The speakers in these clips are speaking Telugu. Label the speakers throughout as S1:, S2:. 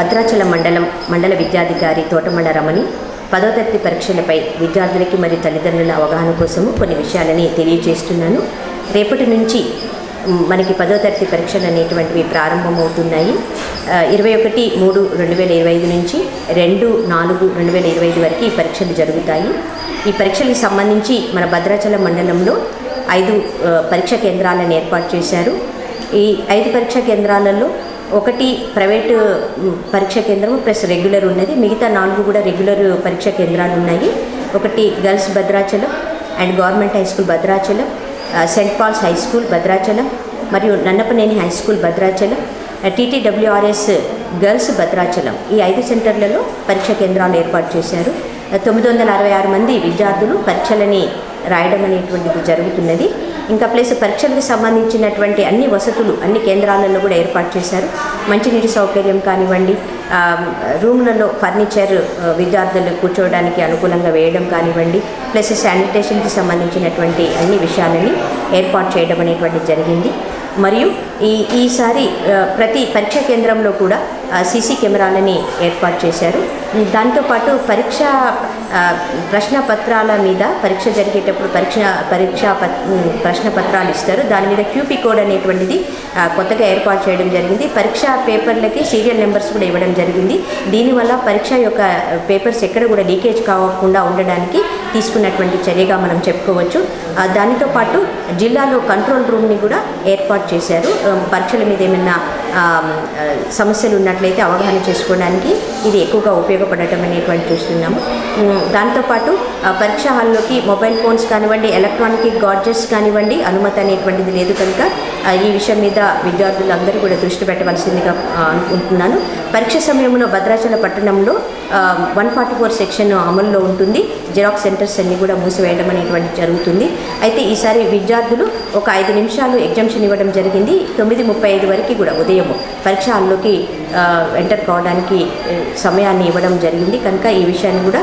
S1: భద్రాచలం మండలం మండల విద్యాధికారి తోటమండ రమణి పదో తరగతి పరీక్షలపై విద్యార్థులకి మరియు తల్లిదండ్రుల అవగాహన కోసము కొన్ని విషయాలని తెలియజేస్తున్నాను. రేపటి నుంచి మనకి పదో తరగతి పరీక్షలు అనేటువంటివి ప్రారంభమవుతున్నాయి. ఇరవై ఒకటి మూడు రెండు వేల ఇరవై ఐదు నుంచి రెండు నాలుగు రెండు వేల ఇరవై ఐదు వరకు ఈ పరీక్షలు జరుగుతాయి. ఈ పరీక్షలకు సంబంధించి మన భద్రాచలం మండలంలో ఐదు పరీక్ష పరీక్షా కేంద్రాలను ఏర్పాటు చేశారు. ఈ ఐదు పరీక్షా కేంద్రాలలో ఒకటి ప్రైవేటు పరీక్ష పరీక్షా కేంద్రం ప్లస్ రెగ్యులర్ ఉన్నది. మిగతా నాలుగు కూడా రెగ్యులర్ పరీక్షా కేంద్రాలు ఉన్నాయి. ఒకటి girls Bhadrachalam and government high school Bhadrachalam Saint Paul's high school Bhadrachalam మరియు Nannapaneni high school Bhadrachalam TTWRS girls Bhadrachalam. ఈ ఐదు సెంటర్లలో పరీక్షా కేంద్రాలు ఏర్పాటు చేశారు. తొమ్మిది వందల అరవై ఆరు మంది విద్యార్థులు పరీక్షలని రాయడం అనేటువంటిది జరుగుతున్నది. ఇంకా ప్లస్ పరీక్షలకు సంబంధించినటువంటి అన్ని వసతులు అన్ని కేంద్రాలలో కూడా ఏర్పాటు చేశారు. మంచినీటి సౌకర్యం కానివ్వండి రూమ్లలో ఫర్నిచర్ విద్యార్థులు కూర్చోవడానికి అనుకూలంగా వేయడం కానివ్వండి ప్లస్ శానిటేషన్కి సంబంధించినటువంటి అన్ని విషయాలని ఏర్పాటు చేయడం అనేటువంటిది జరిగింది. మరియు ఈ ఈసారి ప్రతి పరీక్షా కేంద్రంలో కూడా సీసీ కెమెరాలని ఏర్పాటు చేశారు. దాంతోపాటు పరీక్ష ప్రశ్న పత్రాల మీద పరీక్ష జరిగేటప్పుడు పరీక్ష పరీక్షా పత్ ప్రశ్న పత్రాలు ఇస్తారు. దాని మీద క్యూపీ కోడ్ అనేటువంటిది కొత్తగా ఏర్పాటు చేయడం జరిగింది. పరీక్ష పేపర్లకి సీరియల్ నెంబర్స్ కూడా ఇవ్వడం జరిగింది. దీనివల్ల పరీక్ష యొక్క పేపర్స్ ఎక్కడ కూడా లీకేజ్ కాకుండా ఉండడానికి తీసుకున్నటువంటి చర్యగా మనం చెప్పుకోవచ్చు. దానితో పాటు జిల్లాలో కంట్రోల్ రూమ్ని కూడా ఏర్పాటు చేశారు. పరీక్షల మీద ఏమైనా సమస్యలు ఉన్నట్లయితే అవగాహన చేసుకోవడానికి ఇది ఎక్కువగా ఉపయోగపడటం అనేటువంటి చూస్తున్నాము. దాంతోపాటు పరీక్ష హాల్లోకి మొబైల్ ఫోన్స్ కానివ్వండి ఎలక్ట్రానిక్ గాడ్జెట్స్ కానివ్వండి అనుమతి అనేటువంటిది లేదు కనుక ఈ విషయం మీద విద్యార్థులందరూ కూడా దృష్టి పెట్టవలసిందిగా అనుకుంటున్నాను. పరీక్ష సమయంలో భద్రాచల పట్టణంలో వన్ ఫార్టీ ఫోర్ సెక్షన్ అమల్లో ఉంటుంది. జిరాక్స్ సెంటర్స్ అన్నీ కూడా మూసివేయడం అనేటువంటి జరుగుతుంది. అయితే ఈసారి విద్యార్థులు ఒక ఐదు నిమిషాలు ఎగ్జామ్షన్ ఇవ్వడం జరిగింది. తొమ్మిది ముప్పై ఐదు వరకు కూడా ఉదయం పరీక్ష హాల్లోకి ఎంటర్ కావడానికి సమయాన్ని ఇవ్వడం జరిగింది. కనుక ఈ విషయాన్ని కూడా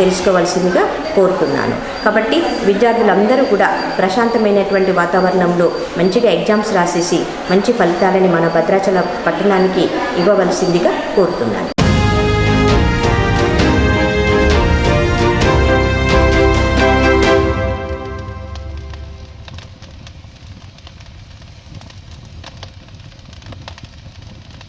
S1: తెలుసుకోవాల్సిందిగా కోరుతున్నాను. కాబట్టి విద్యార్థులందరూ కూడా ప్రశాంతమైనటువంటి వాతావరణంలో మంచిగా ఎగ్జామ్స్ రాసేసి మంచి ఫలితాలని మన భద్రాచల పట్టణానికి ఇవ్వవలసిందిగా కోరుతున్నాను.